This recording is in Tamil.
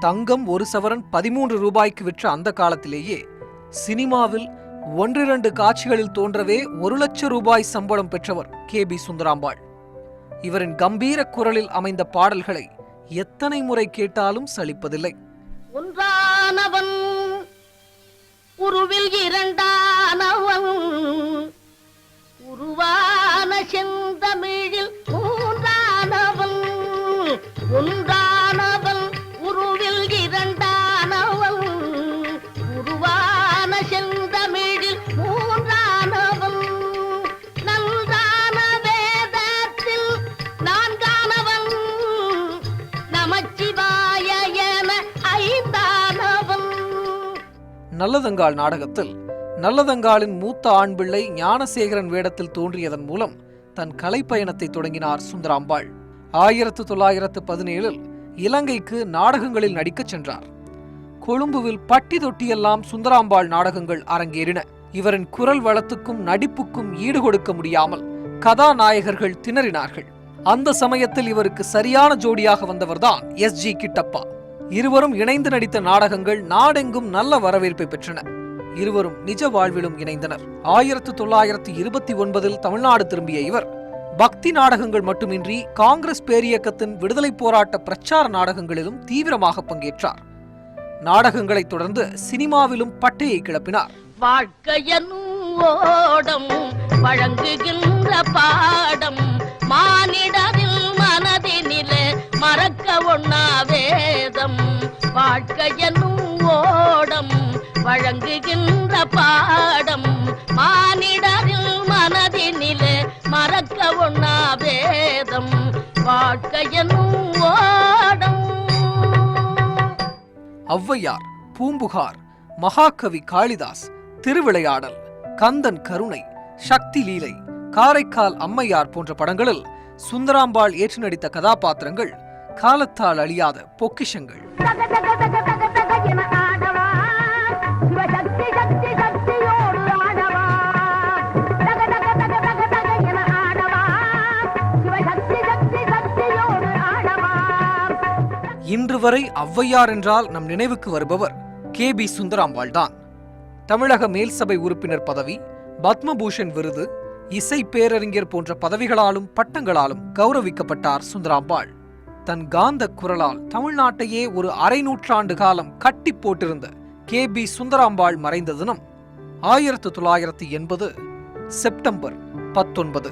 தங்கம் ஒரு சவரன் பதிமூன்று ரூபாய்க்கு விற்ற அந்த காலத்திலேயே சினிமாவில் ஒன்றிரண்டு காட்சிகளில் தோன்றவே ஒரு லட்சம் ரூபாய் சம்பளம் பெற்றவர் கே. பி. சுந்தராம்பாள். இவரின் கம்பீர குரலில் அமைந்த பாடல்களை எத்தனை முறை கேட்டாலும் சலிப்பதில்லை. ஒன்றானவன் உருவில் இரண்டா நல்லதங்காள் நாடகத்தில் நல்லதங்காளின் மூத்த ஆண் பிள்ளை ஞானசேகரன் வேடத்தில் தோன்றியதன் மூலம் தன் கலைப்பயணத்தை தொடங்கினார் சுந்தராம்பாள். ஆயிரத்து தொள்ளாயிரத்து பதினேழில் இலங்கைக்கு நாடகங்களில் நடிக்கச் சென்றார். கொழும்புவில் பட்டி தொட்டியெல்லாம் சுந்தராம்பாள் நாடகங்கள் அரங்கேறின. இவரின் குரல் வளத்துக்கும் நடிப்புக்கும் ஈடுகொடுக்க முடியாமல் கதாநாயகர்கள் திணறினார்கள். அந்த சமயத்தில் இவருக்கு சரியான ஜோடியாக வந்தவர்தான் எஸ் ஜி கிட்டப்பா. இருவரும் இணைந்து நடித்த நாடகங்கள் நாடெங்கும் நல்ல வரவேற்பை பெற்றன. இருவரும் நிஜ வாழ்விலும் இணைந்தனர். ஆயிரத்து தொள்ளாயிரத்து இருபத்தி ஒன்பதில் தமிழ்நாடு திரும்பிய இவர் பக்தி நாடகங்கள் மட்டுமின்றி காங்கிரஸ் பேரியக்கத்தின் விடுதலை போராட்ட பிரச்சார நாடகங்களிலும் தீவிரமாக பங்கேற்றார். நாடகங்களைத் தொடர்ந்து சினிமாவிலும் பட்டையை கிளப்பினார். வாழ்க்கையனும் ஓடம் வழங்குகின்ற வாழ்க்கையனும் ஓடம் வழங்குகின்ற பாடம் மானிடரில் மனதினிலே மறக்க ஒண்ணா வேதம் வாழ்க்கையனும் ஓடம் ஔவையார் பூம்புகார் மகாகவி காளிதாஸ் திருவிளையாடல் கந்தன் கருணை சக்தி லீலை காரைக்கால் அம்மையார் போன்ற படங்களில் சுந்தராம்பாள் ஏற்று நடித்த கதாபாத்திரங்கள் காலத்தால் அழியாத பொக்கிஷங்கள். இன்று வரை ஔவையார் என்றால் நம் நினைவுக்கு வருபவர் கே பி சுந்தராம்பாள் தான். தமிழக மேல்சபை உறுப்பினர் பதவி பத்மபூஷன் விருது இசை பேரறிஞர் போன்ற பதவிகளாலும் பட்டங்களாலும் கௌரவிக்கப்பட்டார் சுந்தராம்பாள். தன் காந்த குரலால் தமிழ்நாட்டையே ஒரு அரை நூற்றாண்டு காலம் கட்டி போட்டிருந்த கே பி சுந்தராம்பாள் மறைந்த தினம் ஆயிரத்து தொள்ளாயிரத்து எண்பது செப்டம்பர் பத்தொன்பது.